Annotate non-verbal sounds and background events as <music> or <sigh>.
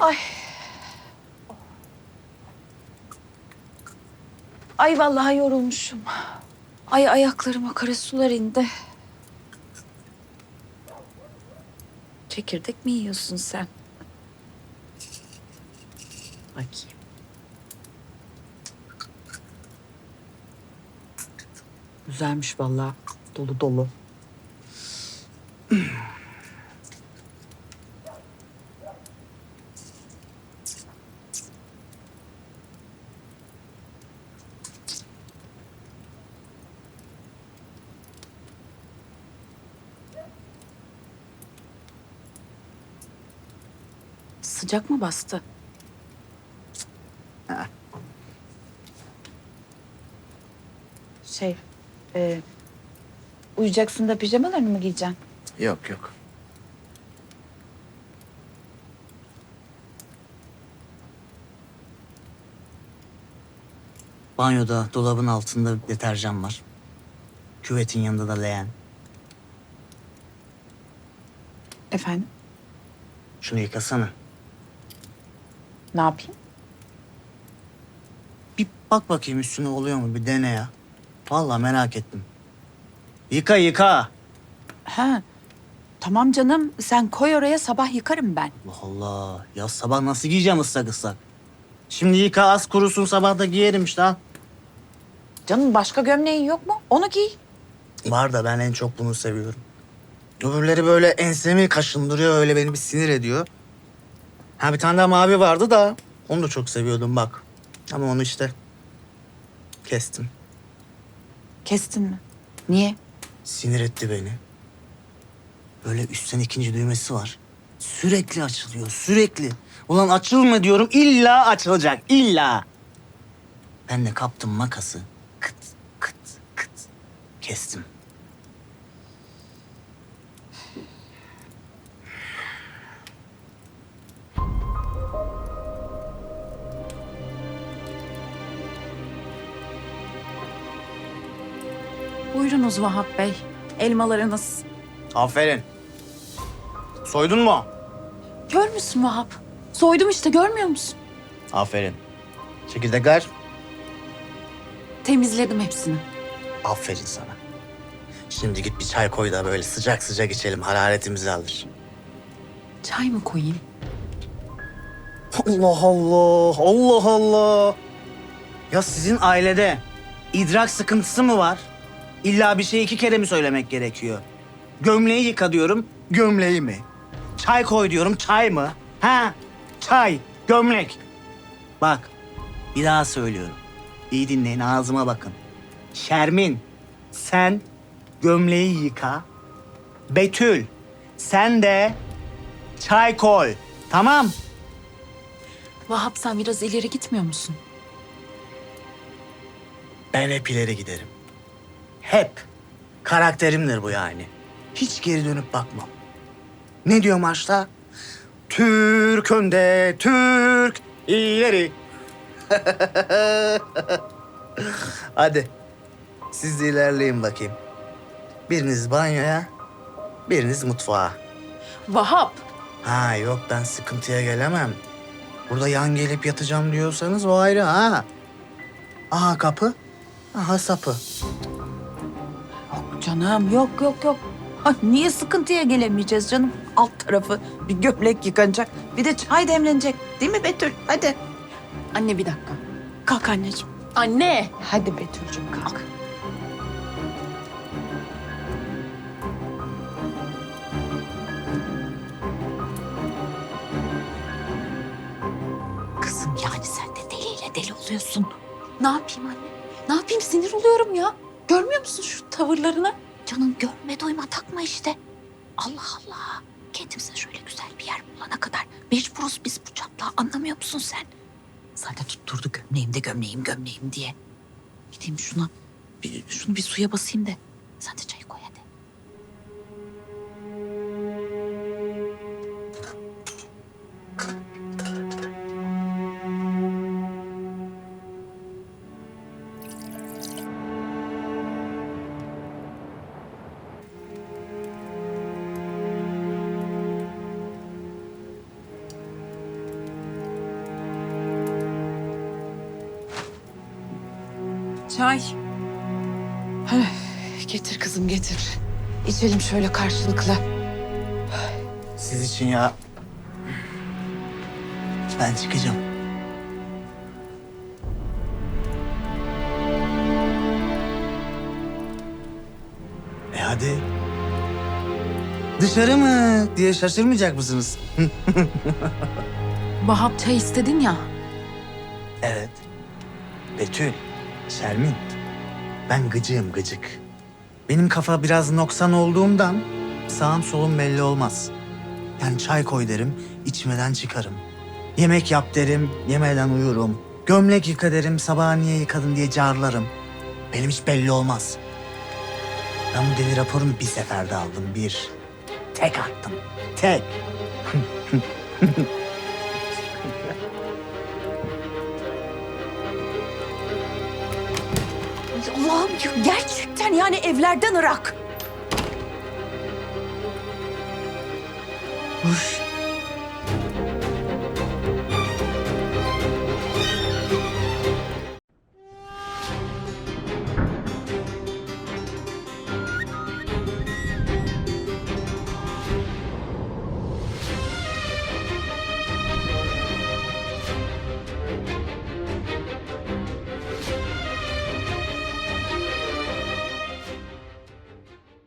Ay. Ay vallahi yorulmuşum. Ay ayaklarıma kara sular indi. Çekirdek mi yiyorsun sen? Bakayım. Güzelmiş vallahi. Dolu dolu. Sıcak mı bastı? Ha. Şey, e, uyuyacaksın da pijamalarını mı giyeceksin? Yok yok. Banyoda dolabın altında deterjan var. Küvetin yanında da leğen. Efendim? Şunu yıkasana. Ne yapayım? Bir bak bakayım üstüne oluyor mu bir dene ya. Vallahi merak ettim. Yıka yıka. Ha, tamam canım. Sen koy oraya sabah yıkarım ben. Allah Allah. Ya sabah nasıl giyeceğim ıslak ıslak? Şimdi yıka az kurusun sabah da giyerim işte ha. Canım başka gömleğin yok mu? Onu giy. Var da ben en çok bunu seviyorum. Öbürleri böyle ensemi kaşındırıyor öyle beni bir sinir ediyor. Ha bir tane daha mavi vardı da onu da çok seviyordum bak. Ama onu işte kestim. Kestin mi? Niye? Sinir etti beni. Böyle üstten ikinci düğmesi var. Sürekli açılıyor sürekli. Ulan açılma diyorum illa açılacak illa. Ben de kaptım makası. Kıt kıt kıt kestim. Buyurunuz Vahap Bey. Elmalarınız. Aferin. Soydun mu? Gör müsün Vahap? Soydum işte görmüyor musun? Aferin. Çekirdekler? Temizledim hepsini. Aferin sana. Şimdi git bir çay koy da böyle sıcak sıcak içelim. Hararetimizi alır. Çay mı koyayım? Allah Allah, Allah Allah. Ya sizin ailede idrak sıkıntısı mı var? İlla bir şey iki kere mi söylemek gerekiyor? Gömleği yıka diyorum, gömleği mi? Çay koy diyorum, çay mı? Ha? Çay, gömlek. Bak, bir daha söylüyorum. İyi dinleyin, ağzıma bakın. Şermin, sen gömleği yıka. Betül, sen de çay koy. Tamam? Vahap sen biraz ileri gitmiyor musun? Ben hep ileri giderim. Hep. Karakterimdir bu yani. Hiç geri dönüp bakmam. Ne diyor maçta? Türk önde, Türk ileri. <laughs> Hadi. Siz de ilerleyin bakayım. Biriniz banyoya, biriniz mutfağa. Vahap. Ha yok ben sıkıntıya gelemem. Burada yan gelip yatacağım diyorsanız o ayrı ha. Aha kapı, aha sapı. Canım yok yok yok. Ay, niye sıkıntıya gelemeyeceğiz canım? Alt tarafı bir gömlek yıkanacak. Bir de çay demlenecek. Değil mi Betül? Hadi. Anne bir dakika. Kalk anneciğim. Anne. Hadi Betül'cüğüm kalk. Kızım yani sen de deliyle deli oluyorsun. Ne yapayım anne? Ne yapayım sinir oluyorum ya. Görmüyor musun şu tavırlarını? Canım görme doyma takma işte. Allah Allah. Kendimize şöyle güzel bir yer bulana kadar mecburuz biz bu çatlağı anlamıyor musun sen? Zaten tutturdu gömleğim de gömleğim gömleğim diye. Gideyim şuna bir, şunu bir suya basayım da Sen de çayı koy çay. Getir kızım getir. İçelim şöyle karşılıklı. Siz için ya. Ben çıkacağım. E hadi. Dışarı mı diye şaşırmayacak mısınız? Vahap çay istedin ya. Evet. Betül, Şermin. Ben gıcığım gıcık. Benim kafa biraz noksan olduğundan sağım solum belli olmaz. Yani çay koy derim, içmeden çıkarım. Yemek yap derim, yemeden uyurum. Gömlek yıka derim, sabah niye yıkadın diye carlarım. Benim hiç belli olmaz. Ben bu deli raporunu bir seferde aldım, bir. Tek attım, tek. <laughs> Allah'ım gerçekten yani evlerden Irak. Uş.